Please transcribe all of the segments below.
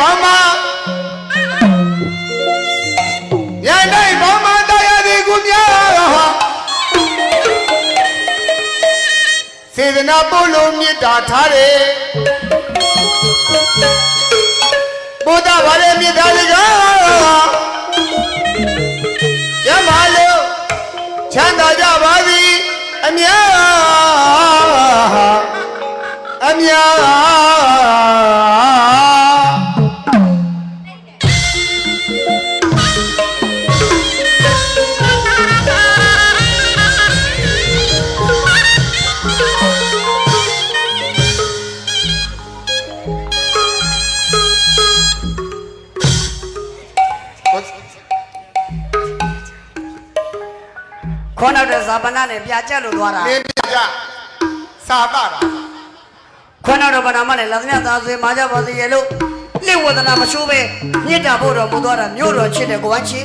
ဘောင်းမရန်တိုင်းဘောင်းမတရားသည်ကုများဟာစေတနာပို့လို့မေတ္တာထားတယ်ဘုဒ္ဓဘာသာမေတ္တာတွေကကျမ်းပါလို့ချမ်းသာကြပါသည်အမြ ခေါင်းနောက်တဲ့ဇာပနာနဲ့ပြကြက်လို့သွားတာမင်းပြကြစာတာတာခေါင်းနောက်တဲ့ဗနာမနဲ့လာသမျှသာဆွေမာကြပါစေရဲ့လို့လိဝဒနာမရှိုးပဲမြစ်တာဖို့တော်မူသွားတာမြို့တော်ချစ်တဲ့ကိုဝမ်းချစ်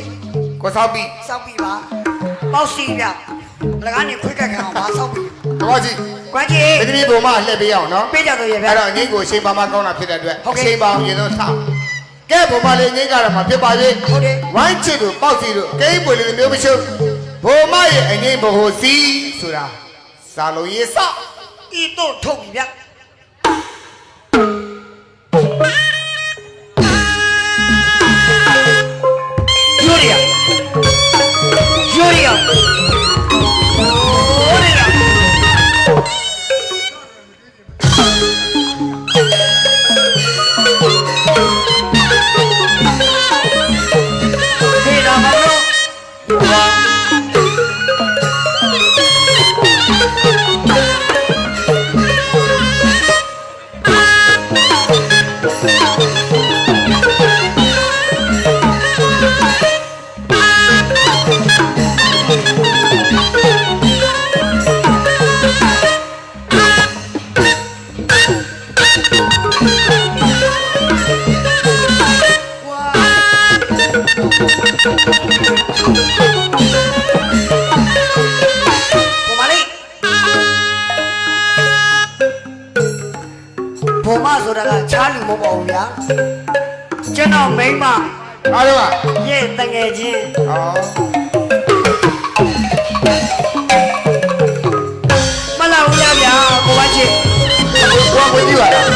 ကိုဆောက်ပြီစောက်ပြီပါပေါ့စီပြလကားနေခွေးကက်ခံအောင်ပါစောက်ပြီတော့ကြည့်ကွမ်းချစ်ဒီနေ့ဘုံမလှည့်ပေးအောင်နော်ပေးကြတော့ရဲ့ဗျာအဲ့တော့အငိမ့်ကိုအချိန်ပါမကောင်းတာဖြစ်တဲ့အတွက်ဟုတ်ကဲ့အချိန်ပါအောင်ရင်တော့ထားကဲဘုံမလေးငိမ့်ကြရမှာဖြစ်ပါလေဟုတ်တယ်ဝိုင်းချစ်တို့ပေါက်စီတို့ကိန်းပွေလေးမျိုးမရှိ ဘုံမရဲ့အငိမ့်ဘဟုစီဆိုတာစာလုံးရေးစောက်ဤတို့ထုတ်ပြီဗျာ ဘုံမလေးဘုံမဆိုတာကချားလူမဟုတ်ပါဘူးဗျာကျွန်တော်မိန်းမအားလုံးကရဲ့တငယ်ချင်းဟောမလာဘူးလားဗျာကိုဝါချစ်ဘုံဝင်ကြည့်ပါလား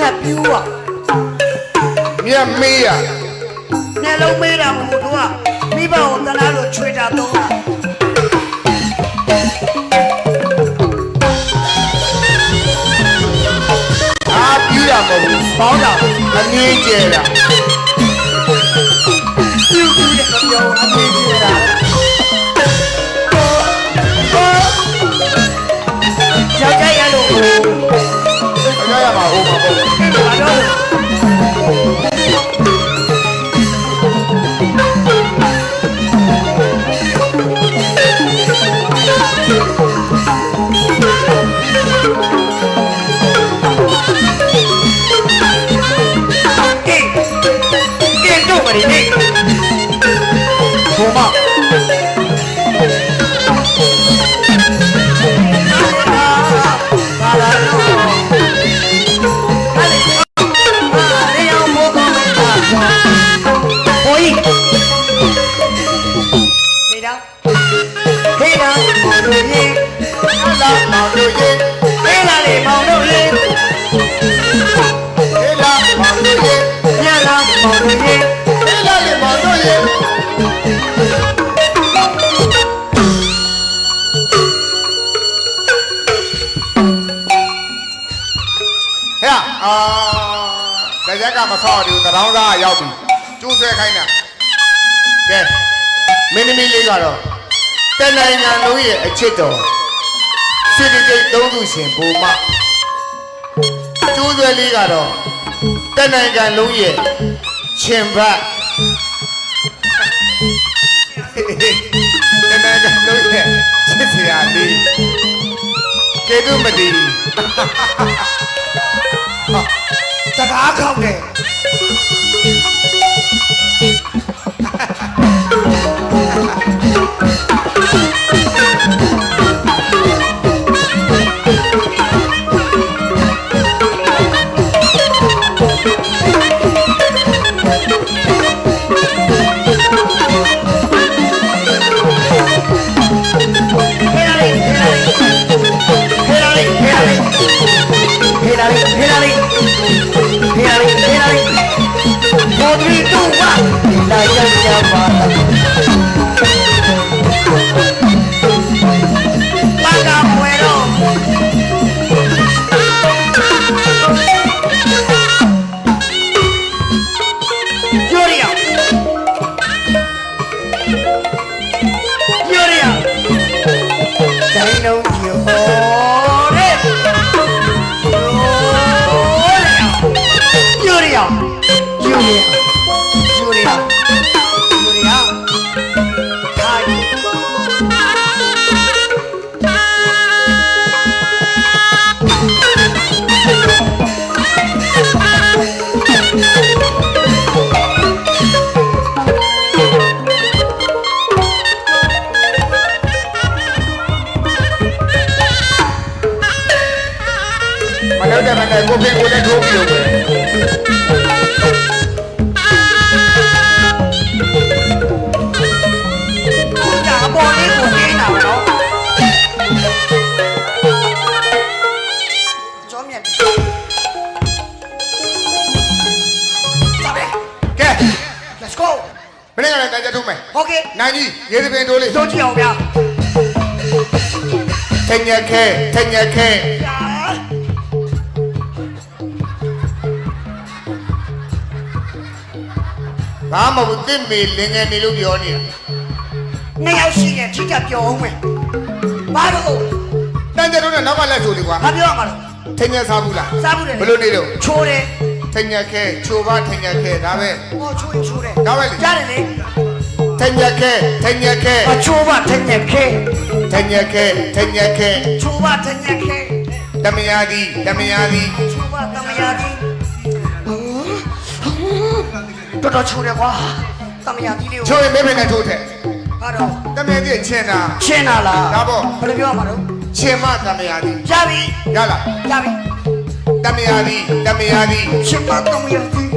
မြတ်ပြူอ่ะမြတ်မေးရမျက်လုံးမေးတာမဟုတ်ဘူးကမိဘကိုတနာလို့ချွေတာတော့တာအာပြီးတာမဟုတ်ဘူးပေါင်းတာအငင်းကျဲတာ မ ရက်ကမဆောက်ဘူးတရောင်းသားရောက်ပြီကျိုးဆွဲခိုင်းတာကဲမင်းသမီးလေးကတော့တန်နိုင်ငံလုံးရဲ့အချစ်တော်စိတ္တိတ်သုံးသူရှင်ဘုမကျိုးဆွဲလေးကတော့တန်နိုင်ငံလုံးရဲ့ရှင်ဘတ်တန်နိုင်ငံလုံးရဲ့ချစ်စရာလေးကေတုမတီ တကားခောက်တယ် ယောက်ျား မလုပ်တဲ့မနဲ့ကိုပင်ကိုလည်းထိုးပြီးလို့ပဲကိုကြအပေါ်လေးကိုနေနေတာပဲနော်ကျော်မြတ်ပြီစားပဲကဲ let's go မင်းကလည်းတိုင်ကြထိုးမယ် okay နိုင်ကြီးရေသပင်တိုးလေးတို့ကြည့်အောင်ဗျာထညက်ခဲထညက်ခဲ ဘာမှမဟုတ်တစ်မေလင်ငယ်နေလို့ပြောနေတာနှစ်ယောက်ရှိတယ်ထိကပြောအောင်မယ်ဘာလို့တိုင်ကြထိုးနဲ့နောက်ကလက်ဆိုလေးကွာမပြောရမှာလို့ထညက်စားဘူးလားစားဘူးတယ်ဘယ်လိုနေတော့ချိုးတယ်ထညက်ခဲချိုပါထညက်ခဲဒါပဲဟောချိုးရင်ချိုးတယ်ဒါပဲလေကြားတယ်လေထညက်ခဲထညက်ခဲအချိုးပါထက်ညက်ခဲထညက်ခဲထညက်ခဲချိုးပါထက်ညက်ခဲတမယာသည်တမယာသည်ချိုးပါတမယာကြီး တော်တော်ချိုးတယ်ကွာတမယာကြီးလေးချိုကိုရင်မေဖေနဲ့ထိုးတဲ့ဘာတော့တမယာသည်ချင်းတာရှင်းတာလားဒါပေါ့ဘယ်လိုပြောရမှာတော့ချင်းမတမယာသည်ရပြီရလားရပြီတမယာသည်တမယာသည်ရှင်းမတမယာကြီး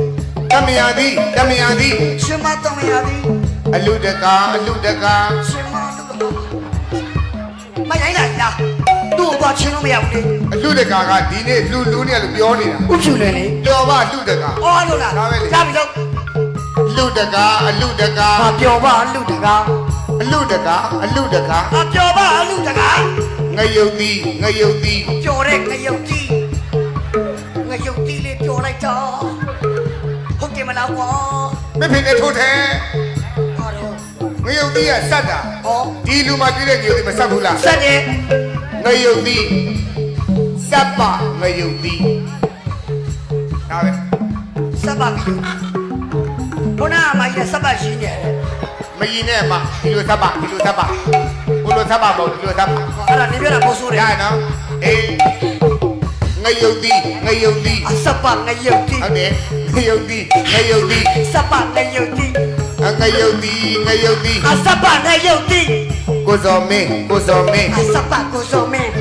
တမယာသည်တမယာသည်ရှင်းမတမယာကြီးအလူတကာအလူတကာရှင်းမလို့တော့မရိုင်းလိုက်လားသူ့ကိုတော့ချင်းလို့မရဘူးလေအလူတကာကဒီနေ့လူလူနဲ့လို့ပြောနေတာဥဖြူလေလေပြောပါလူတကာအော်လို့လားဒါပဲလေရပြီတော့ လူတကာအလူတကာဟာပြောပါလူတကာအလူတကာအလူတကာဟာပြောပါလူတကာငယုတ်သည်ငယုတ်သည်ပြောတဲ့ငရုတ်ကြီးငရုတ်ကြီးလေးပြောလိုက်တော့ဟုတ်တယ်မလားကွာမေဖေနဲ့ထိုးတဲ့ဟာတော့ငယုတ်သည်ကစက်တာဟောဒီလူမှကြည့်တဲ့ငယုတ်သည်မဆက်ဘူးလားဆက်တယ်ငယုတ်သည်စပ်ပါငယုတ်သည်ဒါပဲစပ်ပါပြီ ဘုနာအမကြီးစပ်ပါရှိနေတယ်မရင်နဲ့မှဒီလိုစပ်ပါဒီလိုစပ်ပါဘလိုစပ်ပါမဟုတ်ဒီလိုစပ်ပါအဲ့ဒါနေပြတာပို့ဆိုးတရယ်ရနော်အေးငယုတ်သည်ငယုတ်သည်အစပ်ပါငရုတ်ကြီးဟုတ်တယ်ငယုတ်သည်ငယုတ်သည်စပ်ပါငရုတ်ကြီးအငယုတ်သည်ငယုတ်သည်အစပ်ပါငရုတ်ကြီးကိုစောမင်းကိုစောမင်းအစပ်ပါကိုစုံမင်း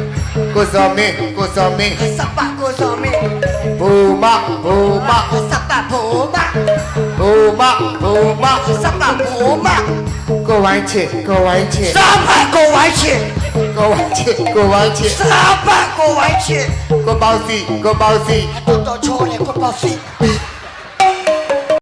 ကိုစောမင်းကိုစောမင်းအစပ်ပါကိုစုံမင်းဘူမဘူမအစပ်ပါဘိုးမဘူ မဘူမအစပ်ပါဘိုးမကိုဝိုင်းချစ်ကိုဝိုင်းချစ်စပ်ပါကိုဝိုင်းချစ်ကိုဝိုင်းချစ်ကိုဝိုင်းချစ်စပ်ပါကိုဝိုင်းချစ်ကိုပေါစီကိုပေါစီတော်တော်ချိုးလေကိုပေါ့စီ